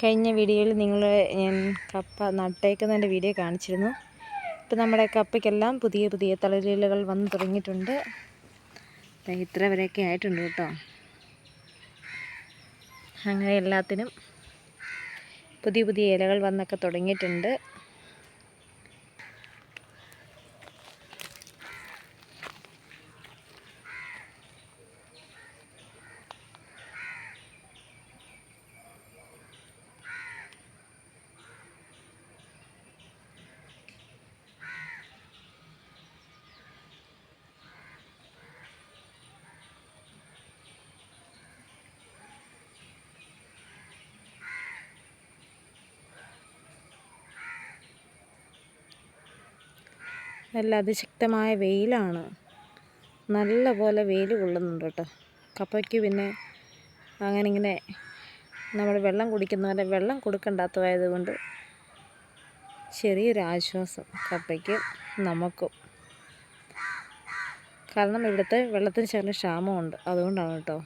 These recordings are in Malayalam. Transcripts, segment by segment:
കഴിഞ്ഞ വീഡിയോയിൽ നിങ്ങൾ ഞാൻ കപ്പ നട്ടേക്കുന്നതിന്റെ വീഡിയോ കാണിച്ചിരുന്നു. ഇപ്പം നമ്മുടെ കപ്പയ്ക്കെല്ലാം പുതിയ പുതിയ തളിരിലകൾ വന്നു തുടങ്ങിയിട്ടുണ്ട്. ഇത്ര വരെയൊക്കെ ആയിട്ടുണ്ട് കേട്ടോ. അങ്ങനെ എല്ലാത്തിനും പുതിയ പുതിയ ഇലകൾ വന്നൊക്കെ തുടങ്ങിയിട്ടുണ്ട്. നല്ല അതിശക്തമായ വെയിലാണ്. നല്ല പോലെ വെയിൽ കൊള്ളുന്നുണ്ട് കേട്ടോ. കപ്പയ്ക്ക് പിന്നെ അങ്ങനെ ഇങ്ങനെ നമ്മൾ വെള്ളം കുടിക്കുന്നവരെ വെള്ളം കൊടുക്കണ്ടാത്തതായത് കൊണ്ട് ചെറിയൊരു ആശ്വാസം കപ്പയ്ക്ക് നമുക്കും. കാരണം ഇവിടുത്തെ വെള്ളത്തിന് ചെറിയ ക്ഷാമമുണ്ട്. അതുകൊണ്ടാണ് കേട്ടോ.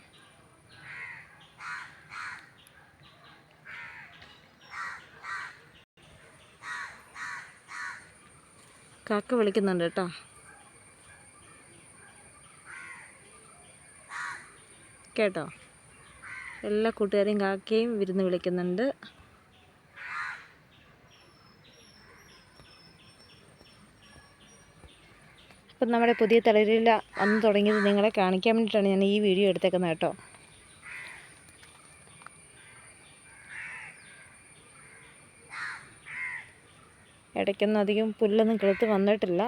കാക്ക വിളിക്കുന്നുണ്ട് കേട്ടോ. കേട്ടോ? എല്ലാ കൂട്ടുകാരെയും കാക്കയും വിരുന്ന് വിളിക്കുന്നുണ്ട്. അപ്പം നമ്മുടെ പുതിയ തളരില വന്ന് തുടങ്ങിയത് നിങ്ങളെ കാണിക്കാൻ വേണ്ടിയിട്ടാണ് ഞാൻ ഈ വീഡിയോ എടുത്തേക്കുന്നത് കേട്ടോ. ഇടയ്ക്കൊന്നും അധികം പുല്ലൊന്നും കിളുത്ത് വന്നിട്ടില്ല.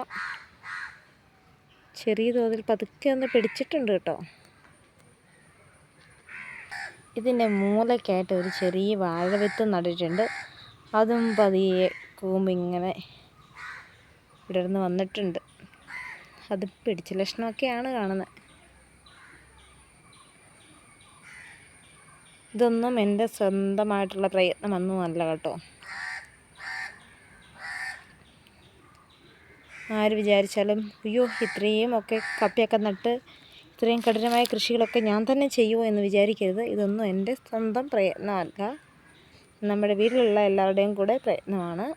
ചെറിയ തോതിൽ പതുക്കെ ഒന്ന് പിടിച്ചിട്ടുണ്ട് കേട്ടോ. ഇതിന്റെ മൂലക്കായിട്ട് ഒരു ചെറിയ വാഴവിത്ത് നട്ടിട്ടുണ്ട്. അതും പതിയെ കൂമ്പിങ്ങനെ വിടർന്ന് വന്നിട്ടുണ്ട്. അത് പിടിച്ച ലക്ഷണമൊക്കെയാണ് കാണുന്നത്. ഇതൊന്നും എന്റെ സ്വന്തമായിട്ടുള്ള പ്രയത്നമൊന്നും അല്ല കേട്ടോ. ആര് വിചാരിച്ചാലും അയ്യോ ഇത്രയും ഒക്കെ കപ്പിയൊക്കെ നട്ട് ഇത്രയും കഠിനമായ കൃഷികളൊക്കെ ഞാൻ തന്നെ ചെയ്യുമോ എന്ന് വിചാരിക്കരുത്. ഇതൊന്നും എന്റെ സ്വന്തം പ്രയത്നമല്ല. നമ്മുടെ വീട്ടിലുള്ള എല്ലാവരുടെയും കൂടെ പ്രയത്നമാണ്.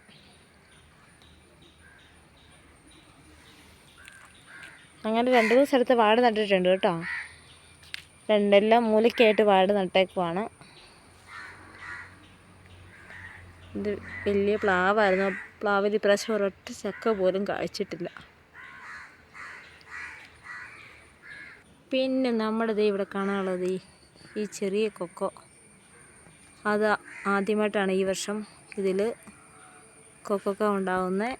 അങ്ങനെ രണ്ട് മൂന്ന് സ്ഥലത്ത് വാഴ നട്ടിട്ടുണ്ട് കേട്ടോ. രണ്ടെല്ലാം മൂലയ്ക്കായിട്ട് വാഴ നട്ടേക്കുവാണ്. ഇത് വലിയ പ്ലാവായിരുന്നു. പ്ലാവിൽ ഇപ്രാവശ്യം ഒരൊറ്റ ചക്ക പോലും കായ്ച്ചിട്ടില്ല. പിന്നെ നമ്മുടെ ദേ ഇവിടെ കാണാനുള്ളത് ഈ ചെറിയ കൊക്കോ. അത് ആദ്യമായിട്ടാണ് ഈ വർഷം ഇതിൽ കൊക്കൊക്ക ഉണ്ടാവുന്നത്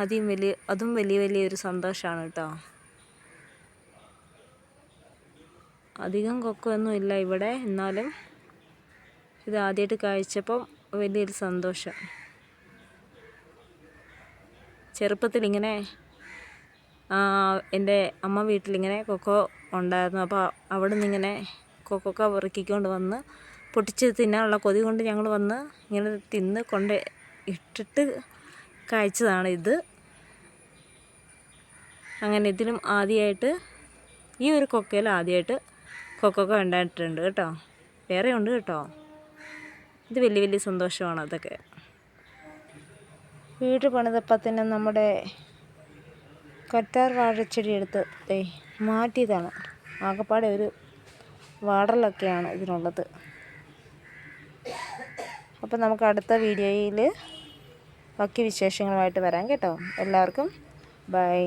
അതും വലിയ അതും വലിയ വലിയൊരു സന്തോഷമാണ് കേട്ടോ. അധികം കൊക്കോ ഒന്നും ഇല്ല ഇവിടെ. എന്നാലും ഇത് ആദ്യമായിട്ട് കായ്ച്ചപ്പം വലിയൊരു സന്തോഷം. ചെറുപ്പത്തിൽ ഇങ്ങനെ എന്റെ അമ്മ വീട്ടിലിങ്ങനെ കൊക്കോ ഉണ്ടായിരുന്നു. അപ്പോൾ അവിടെ നിന്ന് ഇങ്ങനെ കൊക്കൊക്ക പെറുക്കിക്കൊണ്ട് വന്ന് പൊട്ടിച്ച് തിന്നാനുള്ള കൊതി കൊണ്ട് ഞങ്ങൾ വന്ന് ഇങ്ങനെ തിന്ന് കൊണ്ട് ഇട്ടിട്ട് കായ്ച്ചതാണ് ഇത്. അങ്ങനെ ഇതിലും ആദ്യമായിട്ട് ഈ ഒരു കൊക്കയിൽ ആദ്യമായിട്ട് കൊക്കൊക്കെ ഉണ്ടായിട്ടുണ്ട് കേട്ടോ. വേറെ ഉണ്ട് കേട്ടോ. ഇത് വലിയ വലിയ സന്തോഷമാണ് അതൊക്കെ. വീട് പണിതപ്പം തന്നെ നമ്മുടെ കറ്റാർ വാഴച്ചെടി എടുത്ത് ദേ മാറ്റിയതാണ്. ആകപ്പാടെ ഒരു വാടലൊക്കെയാണ് ഇതിനുള്ളത്. അപ്പം നമുക്ക് അടുത്ത വീഡിയോയിൽ ബാക്കി വിശേഷങ്ങളുമായിട്ട് വരാം കേട്ടോ. എല്ലാവർക്കും ബൈ.